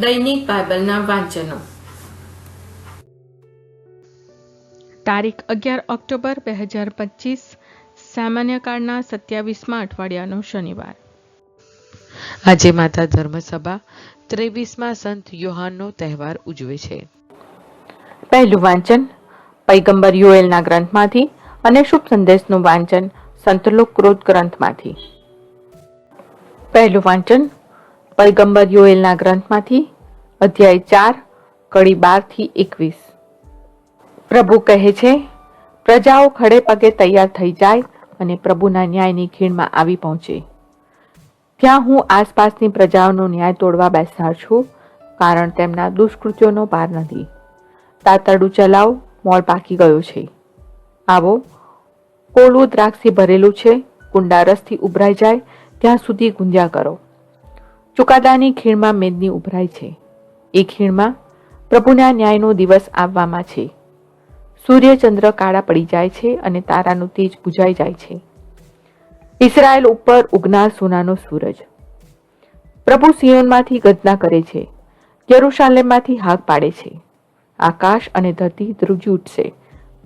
દૈનિક બાઇબલના વાંચનો તારીખ અગિયાર ઓક્ટોબર બે હજાર પચીસ સામાન્ય કાળના સત્યાવીસમાં અઠવાડિયાનો શનિવાર. આજે માતા ધર્મસભા ત્રેવીસમાં સંત યોહાનનો તહેવાર ઉજવે છે. પહેલું વાંચન પૈગંબર યુએલના ગ્રંથમાંથી અને શુભ સંદેશનું વાંચન સંતલોક ક્રોધ ગ્રંથમાંથી. પહેલું વાંચન પૈગંબર યોએલના ગ્રંથમાંથી અધ્યાય ચાર, કડી બારથી એકવીસ. પ્રભુ કહે છે, પ્રજાઓ ખડે પગે તૈયાર થઈ જાય અને પ્રભુના ન્યાયની ખીણમાં આવી પહોંચે. ત્યાં હું આસપાસની પ્રજાઓનો ન્યાય તોડવા બેસનાર છું, કારણ તેમના દુષ્કૃત્યોનો પાર નથી. તાતરડું ચલાવ મોળ પાકી ગયો છે. આવો કોળું દ્રાક્ષથી ભરેલું છે કુંડા રસથી ઉભરાઈ જાય, ત્યાં સુધી ગુંજ્યા કરો. ચુકાદાની ખીણમાં મેદની ઉભરાય છે. એ ખીણમાં પ્રભુના ન્યાયનો દિવસ આવવામાં છે. સૂર્ય ચંદ્ર કાળા પડી જાય છે અને તારાનું તેજ બુજાઈ જાય છે. ઇસરાયલ ઉપર ઉગનાર સોનાનો સૂરજ. પ્રભુ સિયોનમાંથી ગદના કરે છે. યરુશાલેમમાંથી હાક પાડે છે. આકાશ અને ધરતી ધ્રુજી ઉઠશે.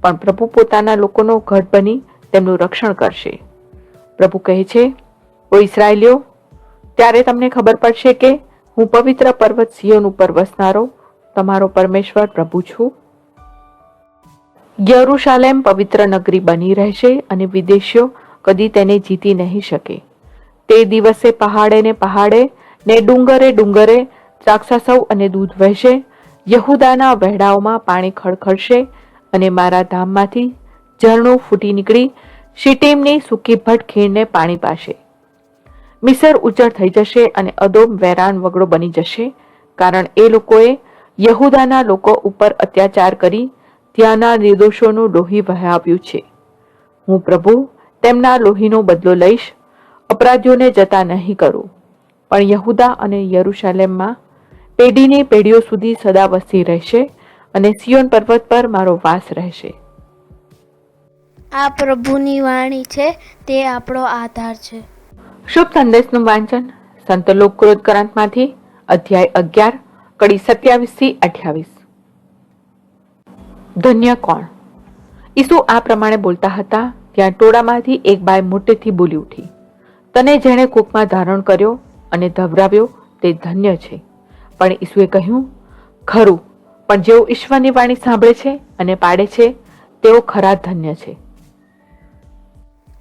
પણ પ્રભુ પોતાના લોકોનો ઘર બની તેમનું રક્ષણ કરશે. પ્રભુ કહે છે, ઓ ઇસરાયેલીઓ ત્યારે તમને ખબર પડશે કે હું પવિત્ર પર્વત સિયોન ઉપર વસનારો, તમારો પરમેશ્વર પ્રભુ છું. યરુશાલેમ પવિત્ર નગરી બની રહેશે અને વિદેશીઓ કદી તેને જીતી નહીં શકે. તે દિવસે પહાડે ને પહાડે ને ડુંગરે ડુંગરે દ્રાક્ષાસવ અને દૂધ વહેશે. યહુદાના વહેડાઓમાં પાણી ખળખળશે અને મારા ધામમાંથી ઝરણું ફૂટી નીકળી, શિટીમની સૂકી ભટ ખીણને પાણી પાશે. મિસર ઉજ્જડ થઈ જશે અને અદોમ વેરાન વગડો બની જશે, કારણ એ લોકોએ યહુદાના લોકો ઉપર અત્યાચાર કરી ત્યાંના નિર્દોષોનું લોહી વહાવ્યું છે. હું પ્રભુ, તેમના લોહીનો બદલો લઈશ, અપરાધીઓને જતા નહીં કરું. પણ યહુદા અને યરુશાલેમમાં પેઢીની પેઢીઓ સુધી સદા વસી રહેશે અને સિયોન પર્વત પર મારો વાસ રહેશે. આ પ્રભુની વાણી છે, તે આપણો આધાર છે. શુભ સંદેશનું વાંચન સંત લોકક્રોધ ગ્રંથમાંથી અધ્યાય અગિયાર, કડી સત્યાવીસથી અઠ્યાવીસ. ધન્ય કોણ? ઈસુ આ પ્રમાણે બોલતા હતા, ત્યાં ટોળામાંથી એક બાય મોટેથી બોલી ઉઠી. તને જેણે કૂકમાં ધારણ કર્યો અને ધવરાવ્યો તે ધન્ય છે. પણ ઈસુએ કહ્યું, ખરું, પણ જેઓ ઈશ્વરની વાણી સાંભળે છે અને પાડે છે, તેઓ ખરા ધન્ય છે.